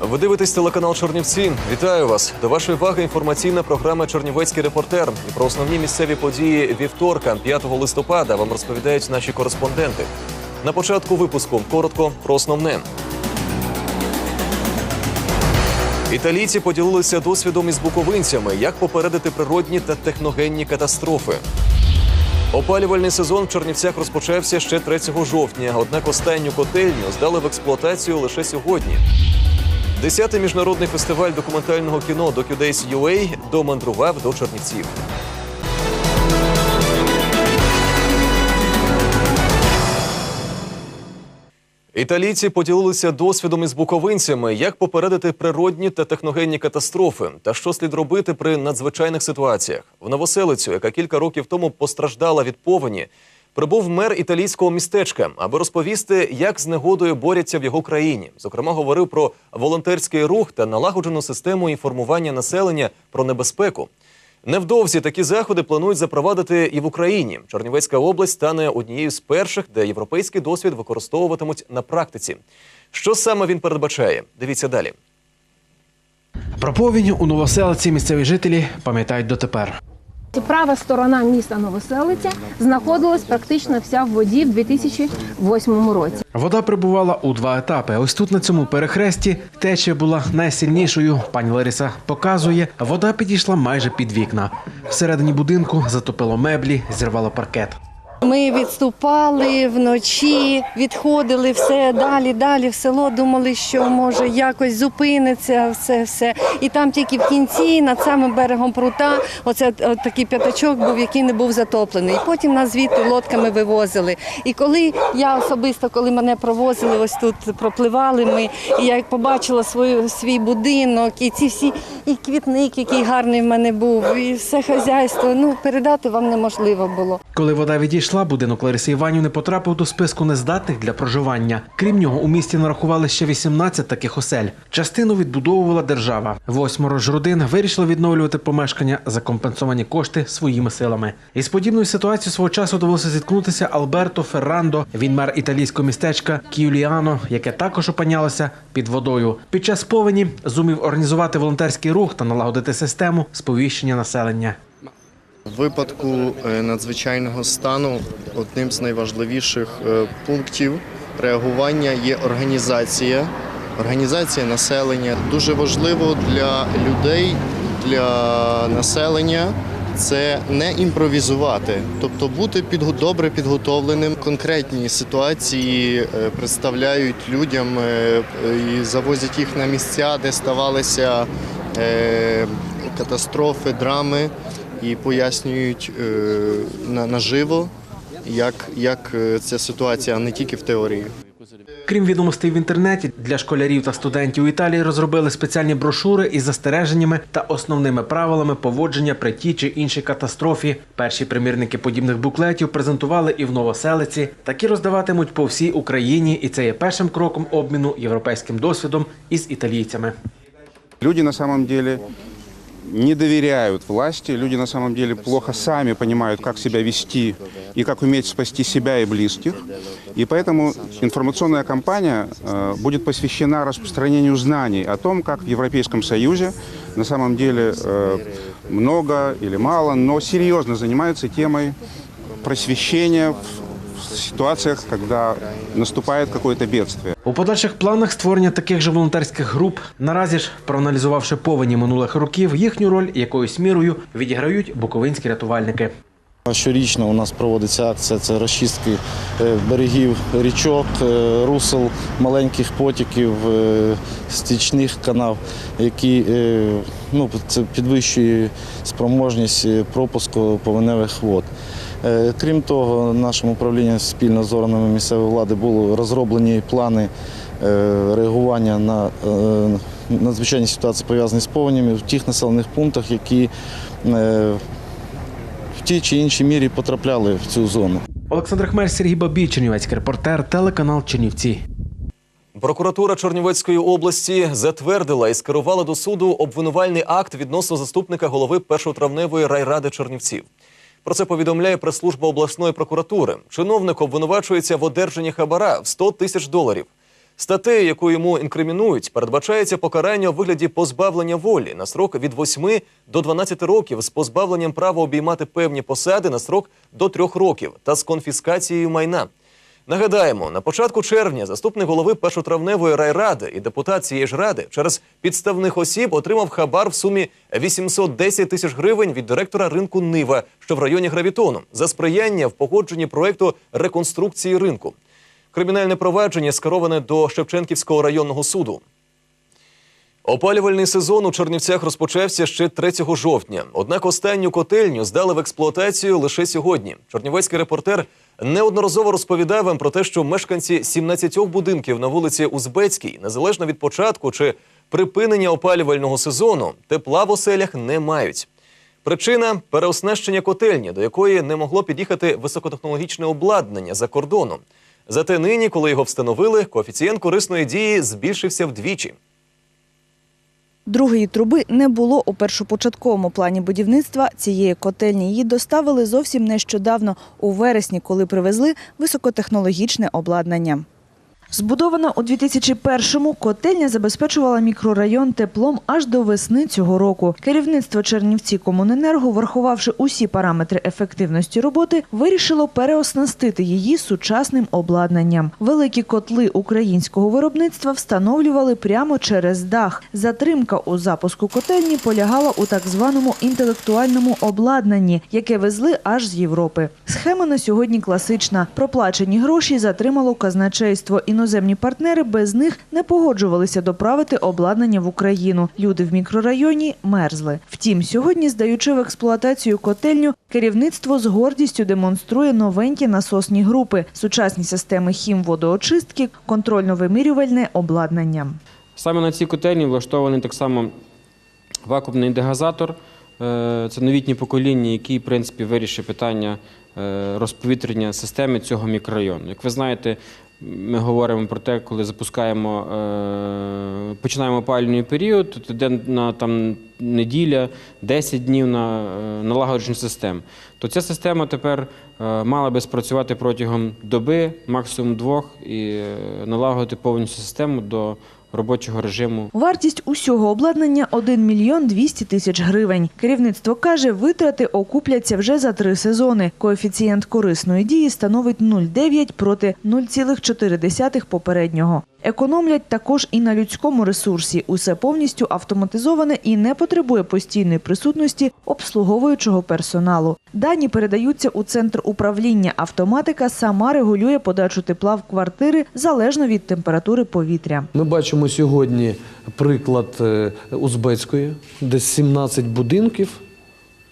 Ви дивитесь телеканал Чорнівці. Вітаю вас. До вашої уваги інформаційна програма Чорнівецький репортер. І про основні місцеві події вівторка, 5 листопада, вам розповідають наші кореспонденти. На початку випуску коротко про основне. Італійці поділилися досвідом із буковинцями, як попередити природні та техногенні катастрофи. Опалювальний сезон в Чернівцях розпочався ще 3 жовтня, однак останню котельню здали в експлуатацію лише сьогодні. Десятий міжнародний фестиваль документального кіно DocuDays UA домандрував до Чернівців. Італійці поділилися досвідом із буковинцями, як попередити природні та техногенні катастрофи, та що слід робити при надзвичайних ситуаціях. В новоселицю, яка кілька років тому постраждала від повені, прибув мер італійського містечка, аби розповісти, як з негодою борються в його країні. Зокрема, говорив про волонтерський рух та налагоджену систему інформування населення про небезпеку. Невдовзі такі заходи планують запровадити і в Україні. Чернівецька область стане однією з перших, де європейський досвід використовуватимуть на практиці. Що саме він передбачає? Дивіться далі. Про повінь у новоселиці місцеві жителі пам'ятають дотепер. Права сторона міста Новоселиця знаходилась практично вся в воді в 2008 році. Вода прибувала у два етапи. Ось тут на цьому перехресті течія була найсильнішою. Пані Лариса показує, вода підійшла майже під вікна. Всередині будинку затопило меблі, зірвало паркет. Ми відступали вночі, відходили все далі, далі в село. Думали, що може якось зупиниться все, все. І там тільки в кінці, над самим берегом прута, оце от такий п'ятачок був, який не був затоплений. І потім нас звідти лодками вивозили. І коли я особисто, коли мене провозили, ось тут пропливали ми, і я побачила свою свій будинок, і ці всі і квітник, який гарний в мене був, і все хазяйство. Ну передати вам неможливо було. Коли вода відійшла, будинок Лариси Іванівни потрапив до списку нездатних для проживання. Крім нього, у місті нарахували ще 18 таких осель. Частину відбудовувала держава. Восьмеро ж родин вирішили відновлювати помешкання за компенсовані кошти своїми силами. Із подібною ситуацією свого часу довелося зіткнутися Алберто Феррандо. Він мер італійського містечка Кіуліано, яке також опинялося під водою. Під час повені зумів організувати волонтерський рух та налагодити систему сповіщення населення. Випадку е, надзвичайного стану одним з найважливіших е, пунктів реагування є організація. Організація населення дуже важливо для людей, для населення. Це не імпровізувати, тобто бути підго- добре підготовленим. Конкретні ситуації е, представляють людям і завозять їх на місця, де ставалися катастрофи, драми і пояснюють е, на- наживо, як, як е, ця ситуація, а не тільки в теорії. Крім відомостей в інтернеті, для школярів та студентів у Італії розробили спеціальні брошури із застереженнями та основними правилами поводження при тій чи іншій катастрофі. Перші примірники подібних буклетів презентували і в Новоселиці. Такі роздаватимуть по всій Україні, і це є першим кроком обміну європейським досвідом із італійцями. Люди на самом деле не доверяют власти, люди на самом деле плохо сами понимают, как себя вести и как уметь спасти себя и близких. И поэтому информационная кампания э, будет посвящена распространению знаний о том, как в Европейском Союзе на самом деле э, много или мало, но серьезно занимаются темой просвещения в ситуациях, когда наступает какое-то бедствие. У подальших планах створення таких же волонтерських груп. Наразі ж, проаналізувавши повені минулих років, їхню роль якоюсь мірою відіграють буковинські рятувальники. Щорічно у нас проводиться акція це розчистки е, берегів річок, е, русел, маленьких потіків, е, стічних канав, які ну, це підвищує спроможність пропуску повеневих вод. Е, Крім того, нашим управлінням спільно з органами місцевої влади були розроблені плани е, реагування на е, надзвичайні ситуації, пов'язані з повенями в тих населених пунктах, які в тій чи іншій мірі потрапляли в цю зону. Олександр Хмель, Сергій Бабій, Чернівецький репортер, телеканал Чернівці. Прокуратура Чернівецької області затвердила і скерувала до суду обвинувальний акт відносно заступника голови першотравневої райради Чернівців. Про це повідомляє прес-служба обласної прокуратури. Чиновник обвинувачується в одержанні хабара в 100 тисяч доларів. Статтею, яку йому інкримінують, передбачається покарання у вигляді позбавлення волі на срок від 8 до 12 років з позбавленням права обіймати певні посади на срок до 3 років та з конфіскацією майна. Нагадаємо, на початку червня заступник голови першотравневої райради і депутат цієї ж ради через підставних осіб отримав хабар в сумі 810 тисяч гривень від директора ринку Нива, що в районі Гравітону, за сприяння в погодженні проекту реконструкції ринку. Кримінальне провадження скероване до Шевченківського районного суду. Опалювальний сезон у Чернівцях розпочався ще 3 жовтня. Однак останню котельню здали в експлуатацію лише сьогодні. Чернівецький репортер неодноразово розповідав вам про те, що мешканці 17 будинків на вулиці Узбецькій, незалежно від початку чи припинення опалювального сезону, тепла в оселях не мають. Причина переоснащення котельні, до якої не могло під'їхати високотехнологічне обладнання за кордоном. Зате нині, коли його встановили, коефіцієнт корисної дії збільшився вдвічі. Другої труби не було у першопочатковому плані будівництва цієї котельні. Її доставили зовсім нещодавно, у вересні, коли привезли високотехнологічне обладнання. Збудована у 2001-му, котельня забезпечувала мікрорайон теплом аж до весни цього року. Керівництво Чернівці Комуненерго, врахувавши усі параметри ефективності роботи, вирішило переоснастити її сучасним обладнанням. Великі котли українського виробництва встановлювали прямо через дах. Затримка у запуску котельні полягала у так званому інтелектуальному обладнанні, яке везли аж з Європи. Схема на сьогодні класична. Проплачені гроші затримало казначейство. Іноземні партнери без них не погоджувалися доправити обладнання в Україну. Люди в мікрорайоні мерзли. Втім, сьогодні, здаючи в експлуатацію котельню, керівництво з гордістю демонструє новенькі насосні групи, сучасні системи хімводоочистки, контрольно-вимірювальне обладнання. Саме на цій котельні влаштований так само вакуумний дегазатор. Е, Це новітнє покоління, який, в принципі, вирішить питання е, розповітрення системи цього мікрорайону. Як ви знаєте, ми говоримо про те, коли запускаємо, е, починаємо опалювальний період, то йде на там, неділя, 10 днів на е, налагодження систем. То ця система тепер е, мала би спрацювати протягом доби, максимум двох, і налагодити повністю систему до робочого режиму Вартість усього обладнання – 1 мільйон 200 тисяч гривень. Керівництво каже, витрати окупляться вже за три сезони. Коефіцієнт корисної дії становить 0,9 проти 0,4 попереднього. Економлять також і на людському ресурсі. Усе повністю автоматизоване і не потребує постійної присутності обслуговуючого персоналу. Дані передаються у центр управління. Автоматика сама регулює подачу тепла в квартири залежно від температури повітря. Ми бачимо сьогодні приклад е, Узбецької, де 17 будинків.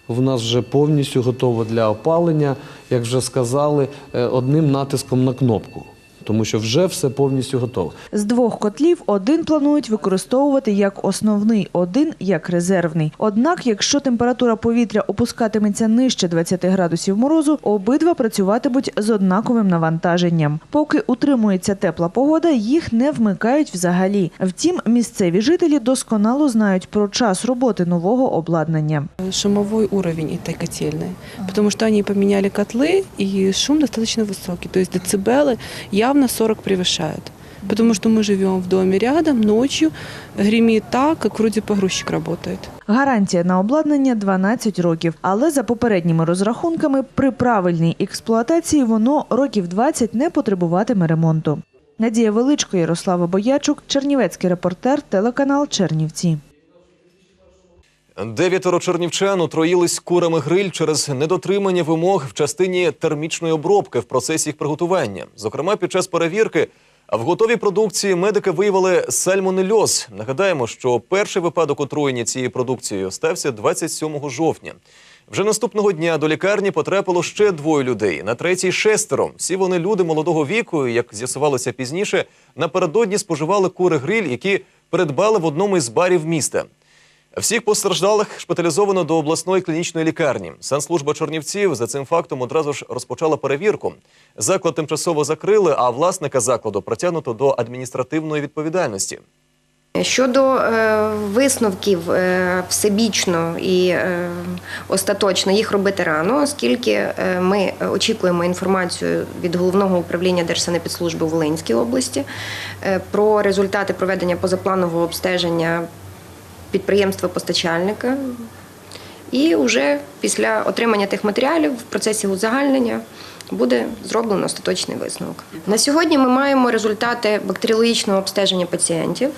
В нас вже повністю готово для опалення, як вже сказали, е, одним натиском на кнопку, тому що вже все повністю готово. З двох котлів один планують використовувати як основний, один як резервний. Однак, якщо температура повітря опускатиметься нижче 20 градусів морозу, обидва працюватимуть з однаковим навантаженням. Поки утримується тепла погода, їх не вмикають взагалі. Втім, місцеві жителі досконало знають про час роботи нового обладнання. шумовой уровень этой котельной, потому что они поменяли котлы, и шум достаточно высокий, то есть децибелы явно 40 превышают. Потому что мы живем в доме рядом, ночью гремит так, как вроде погрузчик работает. Гарантія на обладнання 12 років, але за попередніми розрахунками, при правильній експлуатації воно років 20 не потребуватиме ремонту. Надія Величко, Ярослава Боячук, Чернівецький репортер, телеканал Чернівці. Дев'ятеро чернівчан отруїлись курами гриль через недотримання вимог в частині термічної обробки в процесі їх приготування. Зокрема, під час перевірки в готовій продукції медики виявили сальмонельоз. Нагадаємо, що перший випадок отруєння цією продукцією стався 27 жовтня. Вже наступного дня до лікарні потрапило ще двоє людей. На третій шестеро. Всі вони люди молодого віку. Як з'ясувалося пізніше, напередодні споживали кури гриль, які придбали в одному із барів міста. Всіх постраждалих шпиталізовано до обласної клінічної лікарні. Санслужба Чернівців за цим фактом одразу ж розпочала перевірку. Заклад тимчасово закрили, а власника закладу притягнуто до адміністративної відповідальності. Щодо е, висновків е, всебічно і е, остаточно їх робити рано, оскільки е, ми очікуємо інформацію від головного управління Держсанепідслужби в Волинській області е, про результати проведення позапланового обстеження підприємства постачальника. І вже після отримання тих матеріалів в процесі узагальнення буде зроблено остаточний висновок. На сьогодні ми маємо результати бактеріологічного обстеження пацієнтів.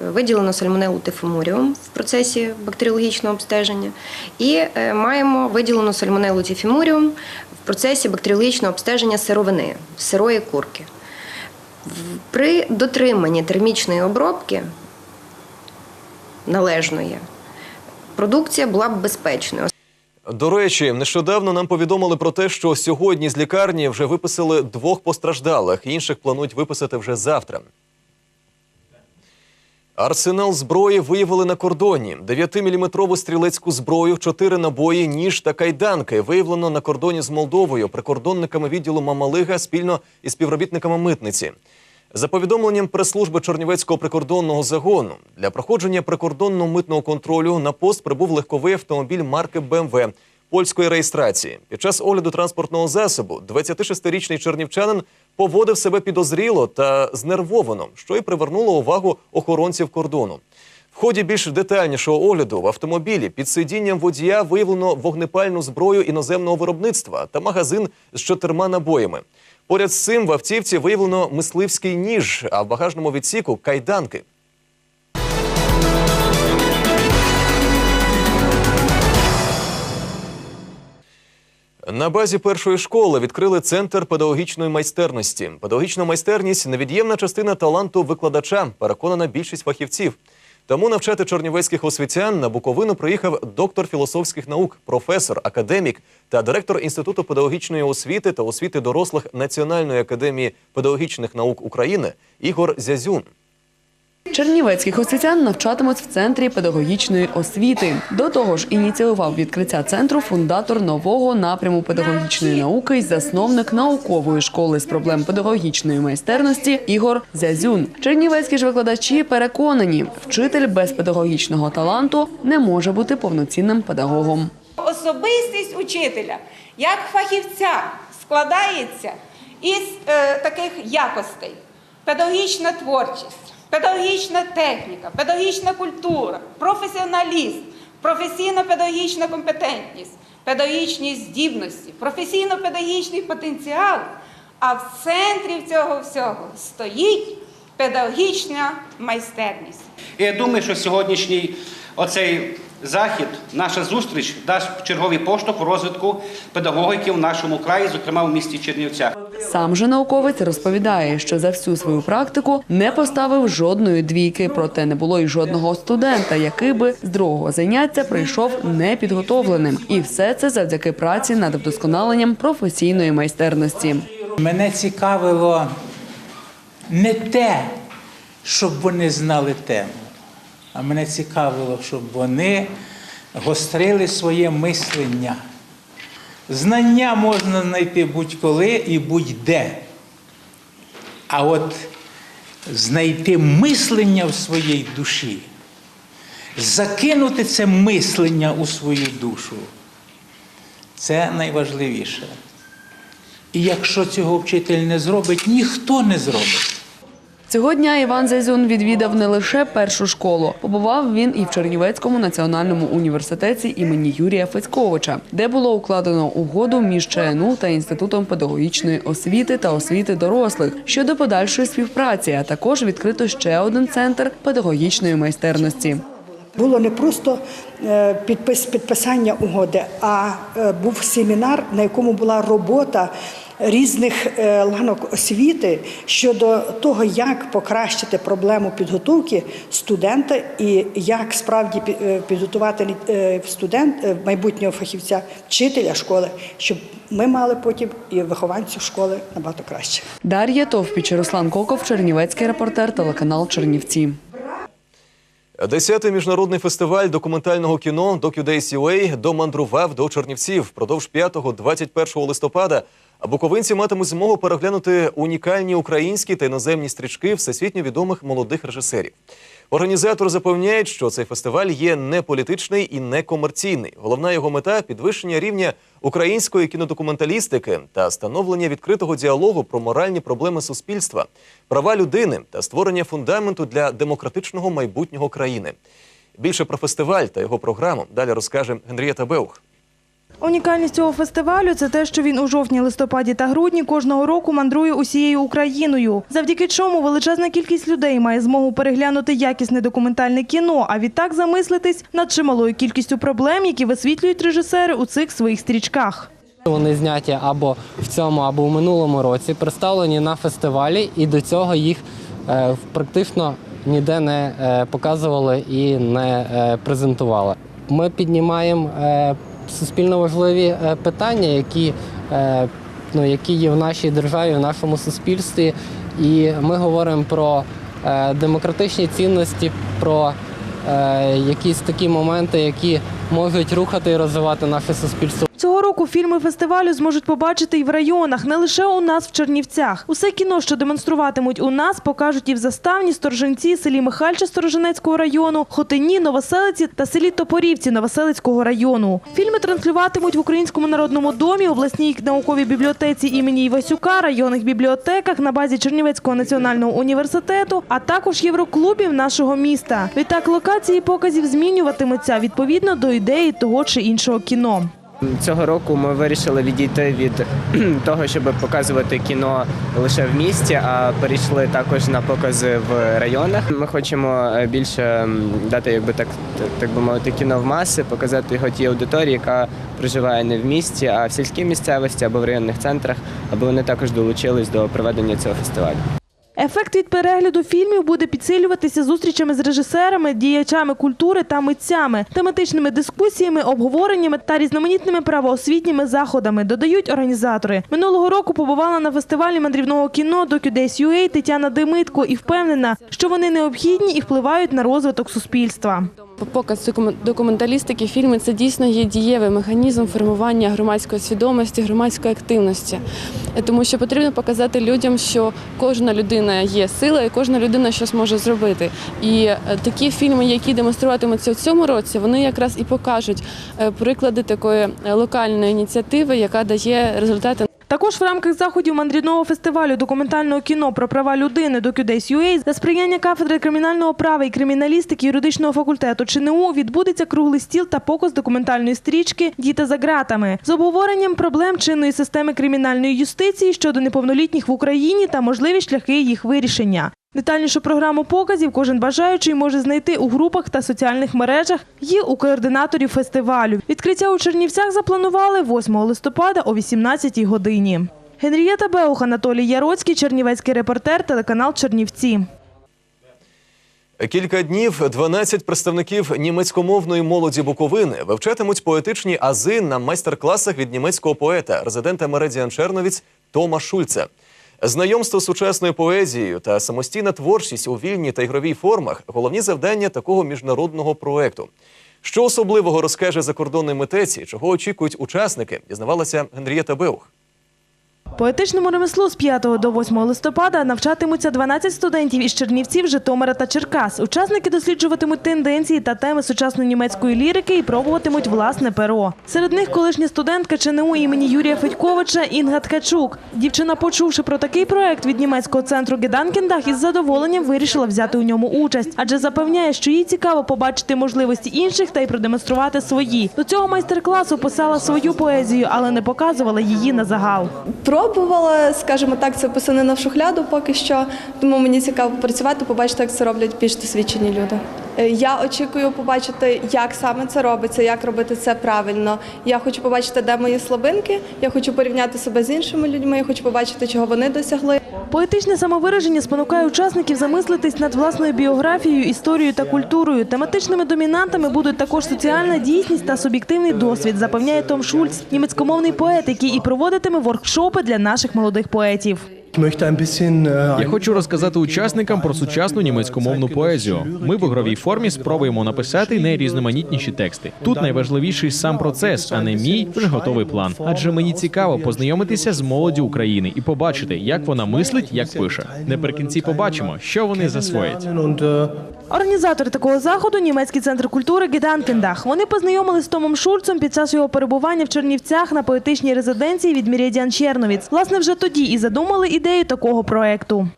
Виділено сальмонелу тифімуріум в процесі бактеріологічного обстеження, і е, маємо виділену сальмонелу тифімуріум в процесі бактеріологічного обстеження сировини, сирої курки. При дотриманні термічної обробки належної продукція була б безпечною. До речі, нещодавно нам повідомили про те, що сьогодні з лікарні вже виписали двох постраждалих, інших планують виписати вже завтра. Арсенал зброї виявили на кордоні. 9-мм стрілецьку зброю, 4 набої, ніж та кайданки виявлено на кордоні з Молдовою прикордонниками відділу Мамалига спільно із співробітниками митниці. За повідомленням прес-служби Чернівецького прикордонного загону, для проходження прикордонного митного контролю на пост прибув легковий автомобіль марки БМВ польської реєстрації. Під час огляду транспортного засобу 26-річний чернівчанин поводив себе підозріло та знервовано, що й привернуло увагу охоронців кордону. В ході більш детальнішого огляду в автомобілі під сидінням водія виявлено вогнепальну зброю іноземного виробництва та магазин з чотирма набоями. Поряд з цим в автівці виявлено мисливський ніж, а в багажному відсіку кайданки. На базі першої школи відкрили центр педагогічної майстерності. Педагогічна майстерність невід'ємна частина таланту викладача, переконана більшість фахівців. Тому навчати чернівецьких освітян на Буковину приїхав доктор філософських наук, професор, академік та директор Інституту педагогічної освіти та освіти дорослих Національної академії педагогічних наук України Ігор Зязюн. Чернівецьких освітян навчатимуть в центрі педагогічної освіти. До того ж, ініціював відкриття центру фундатор нового напряму педагогічної науки й засновник наукової школи з проблем педагогічної майстерності Ігор Зязюн. Чернівецькі ж викладачі переконані, вчитель без педагогічного таланту не може бути повноцінним педагогом. Особистість учителя як фахівця складається із е, таких якостей: педагогічна творчість, педагогічна техніка, педагогічна культура, професіоналізм, професійно-педагогічна компетентність, педагогічні здібності, професійно-педагогічний потенціал. А в центрі цього всього стоїть педагогічна майстерність. Я думаю, що сьогоднішній оцей захід, наша зустріч дасть черговий поштовх розвитку педагогіки в нашому краї, зокрема в місті Чернівцях. Сам же науковець розповідає, що за всю свою практику не поставив жодної двійки, проте не було й жодного студента, який би з другого заняття прийшов непідготовленим. І все це завдяки праці над вдосконаленням професійної майстерності. Мене цікавило не те, щоб вони знали тему, а мене цікавило, щоб вони гострили своє мислення. Знання можна знайти будь-коли і будь-де. А от знайти мислення в своїй душі, закинути це мислення у свою душу це найважливіше. І якщо цього вчитель не зробить, ніхто не зробить. Цього дня Іван Зязюн відвідав не лише першу школу. Побував він і в Чернівецькому національному університеті імені Юрія Федьковича, де було укладено угоду між ЧНУ та Інститутом педагогічної освіти та освіти дорослих щодо подальшої співпраці, а також відкрито ще один центр педагогічної майстерності. Було не просто е, підпис, підписання угоди, а е, був семінар, на якому була робота різних е, ланок освіти щодо того, як покращити проблему підготовки студента і як справді е, підготувати е, студент, майбутнього фахівця, вчителя школи, щоб ми мали потім і вихованців школи набагато краще. Дар'я Товпіч, Руслан Коков, Чернівецький репортер, телеканал Чернівці. Десятий міжнародний фестиваль документального кіно DocuDays UA домандрував до Чернівців впродовж 5-21 листопада. А буковинці матимуть змогу переглянути унікальні українські та іноземні стрічки всесвітньо відомих молодих режисерів. Організатори запевняють, що цей фестиваль є не політичний і не комерційний. Головна його мета підвищення рівня української кінодокументалістики та становлення відкритого діалогу про моральні проблеми суспільства, права людини та створення фундаменту для демократичного майбутнього країни. Більше про фестиваль та його програму далі розкаже Генрієта Беух. Унікальність цього фестивалю це те, що він у жовтні, листопаді та грудні кожного року мандрує усією Україною. Завдяки чому величезна кількість людей має змогу переглянути якісне документальне кіно, а відтак замислитись над чималою кількістю проблем, які висвітлюють режисери у цих своїх стрічках. Вони зняті або в цьому, або в минулому році, представлені на фестивалі, і до цього їх е, практично ніде не е, показували і не е, презентували. Ми піднімаємо суспільно важливі е, питання, які, е, ну, які є в нашій державі, в нашому суспільстві. І ми говоримо про е, демократичні цінності, про якісь такі моменти, які можуть рухати і розвивати наше суспільство. Цього року фільми фестивалю зможуть побачити і в районах, не лише у нас в Чернівцях. Усе кіно, що демонструватимуть у нас, покажуть і в Заставні, Сторженці, селі Михальча Сторожинецького району, Хотині, Новоселиці та селі Топорівці Новоселицького району. Фільми транслюватимуть в Українському народному домі, обласній науковій бібліотеці імені Івасюка, районних бібліотеках на базі Чернівецького національного університету, а також євроклубів нашого міста. Відтак локації показів змінюватимуться відповідно до ідеї того чи іншого кіно. Цього року ми вирішили відійти від того, щоб показувати кіно лише в місті, а перейшли також на покази в районах. Ми хочемо е, більше дати, якби так, так би мовити, кіно в маси, показати його тій аудиторії, яка проживає не в місті, а в сільській місцевості або в районних центрах, аби вони також долучились до проведення цього фестивалю. Ефект від перегляду фільмів буде підсилюватися зустрічами з режисерами, діячами культури та митцями, тематичними дискусіями, обговореннями та різноманітними правоосвітніми заходами, додають організатори. Минулого року побувала на фестивалі мандрівного кіно «Докюдейс.UA» Тетяна Демитко і впевнена, що вони необхідні і впливають на розвиток суспільства. Показ документалістики, фільми це дійсно є дієвий механізм формування громадської свідомості, громадської активності. Е, Тому що потрібно показати людям, що кожна людина є сила і кожна людина щось може зробити. І е, такі фільми, які демонструватимуться в цьому році, вони якраз і покажуть е, приклади такої локальної ініціативи, яка дає результати Також в рамках заходів мандрівного фестивалю документального кіно про права людини до «Докюдейс.UA» за сприяння кафедри кримінального права і криміналістики юридичного факультету ЧНУ відбудеться круглий стіл та показ документальної стрічки Діти за ґратами з обговоренням проблем чинної системи кримінальної юстиції щодо неповнолітніх в Україні та можливі шляхи їх вирішення. Детальнішу програму показів кожен бажаючий може знайти у групах та соціальних мережах і у координаторів фестивалю. Відкриття у Чернівцях запланували 8 листопада о 18 годині. Генрієта Беух, Анатолій Яроцький, Чернівецький репортер, телеканал Чернівці. Кілька днів 12 представників німецькомовної молоді Буковини вивчатимуть поетичні ази на майстер-класах від німецького поета, резидента Мередіан Черновіць Тома Шульца. Знайомство з сучасною поезією та самостійна творчість у вільній та ігровій формах головні завдання такого міжнародного проекту. Що особливого розкаже закордонний митець і чого очікують учасники, дізнавалася Генрієта Беух. Поетичному ремеслу з 5 до 8 листопада навчатимуться 12 студентів із Чернівців, Житомира та Черкас. Учасники досліджуватимуть тенденції та теми сучасної німецької лірики і пробуватимуть власне перо. Серед них колишня студентка ЧНУ імені Юрія Федьковича Інга Ткачук. Дівчина, почувши про такий проект від німецького центру Геданкендах, із задоволенням вирішила взяти у ньому участь, адже запевняє, що їй цікаво побачити можливості інших та й продемонструвати свої. До цього майстер-класу писала свою поезію, але не показувала її на загал. Пробувала, скажімо так, це писанина в шухляду поки що, тому мені цікаво працювати, побачити, як це роблять більш досвідчені люди. Е, Я очікую побачити, як саме це робиться, як робити це правильно. Я хочу побачити, де мої слабинки, я хочу порівняти себе з іншими людьми, я хочу побачити, чого вони досягли. Поетичне самовираження спонукає учасників замислитись над власною біографією, історією та культурою. Тематичними домінантами будуть також соціальна дійсність та суб'єктивний досвід, запевняє Том Шульц, німецькомовний поет, який і проводитиме воркшопи для наших молодих поетів. Я хочу розказати учасникам про сучасну німецькомовну поезію. Ми в ігровій формі спробуємо написати найрізноманітніші тексти. Тут найважливіший сам процес, а не мій вже готовий план. Адже мені цікаво познайомитися з молоді України і побачити, як вона мислить, як пише. Наприкінці побачимо, що вони засвоять. Організатори такого заходу німецький центр культури Геданкендах. Вони познайомились з Томом Шульцем під час його перебування в Чернівцях на поетичній резиденції від Мірідіан Черновіц. Власне, вже тоді і задумали ідею такого проекту.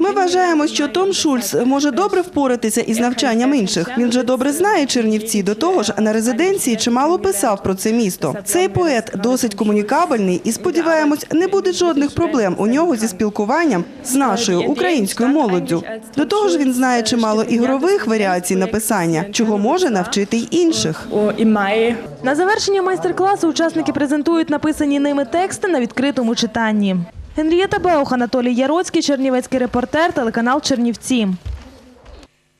Ми вважаємо, що Том Шульц може добре впоратися із навчанням інших. Він вже добре знає Чернівці. До того ж, на резиденції чимало писав про це місто. Цей поет досить комунікабельний і сподіваємось, не буде жодних проблем у нього зі спілкуванням з нашою українською молоддю. До того ж, він знає чимало ігрових варіацій написання, чого може навчити й інших. На завершення майстер-класу учасники презентують написані ними тексти на відкритому читанні. Генрієта Беух, Анатолій Яроцький, Чернівецький репортер, телеканал Чернівці.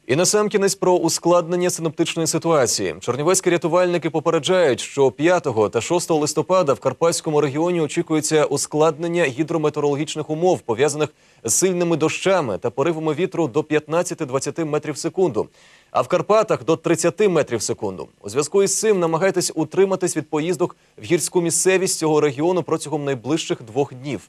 І насамкінець про ускладнення синоптичної ситуації. Чернівецькі рятувальники попереджають, що 5 та 6 листопада в Карпатському регіоні очікується ускладнення гідрометеорологічних умов, пов'язаних з сильними дощами та поривами вітру до 15-20 метрів в секунду. А в Карпатах до 30 метрів в секунду. У зв'язку із цим намагайтесь утриматись від поїздок в гірську місцевість цього регіону протягом найближчих двох днів.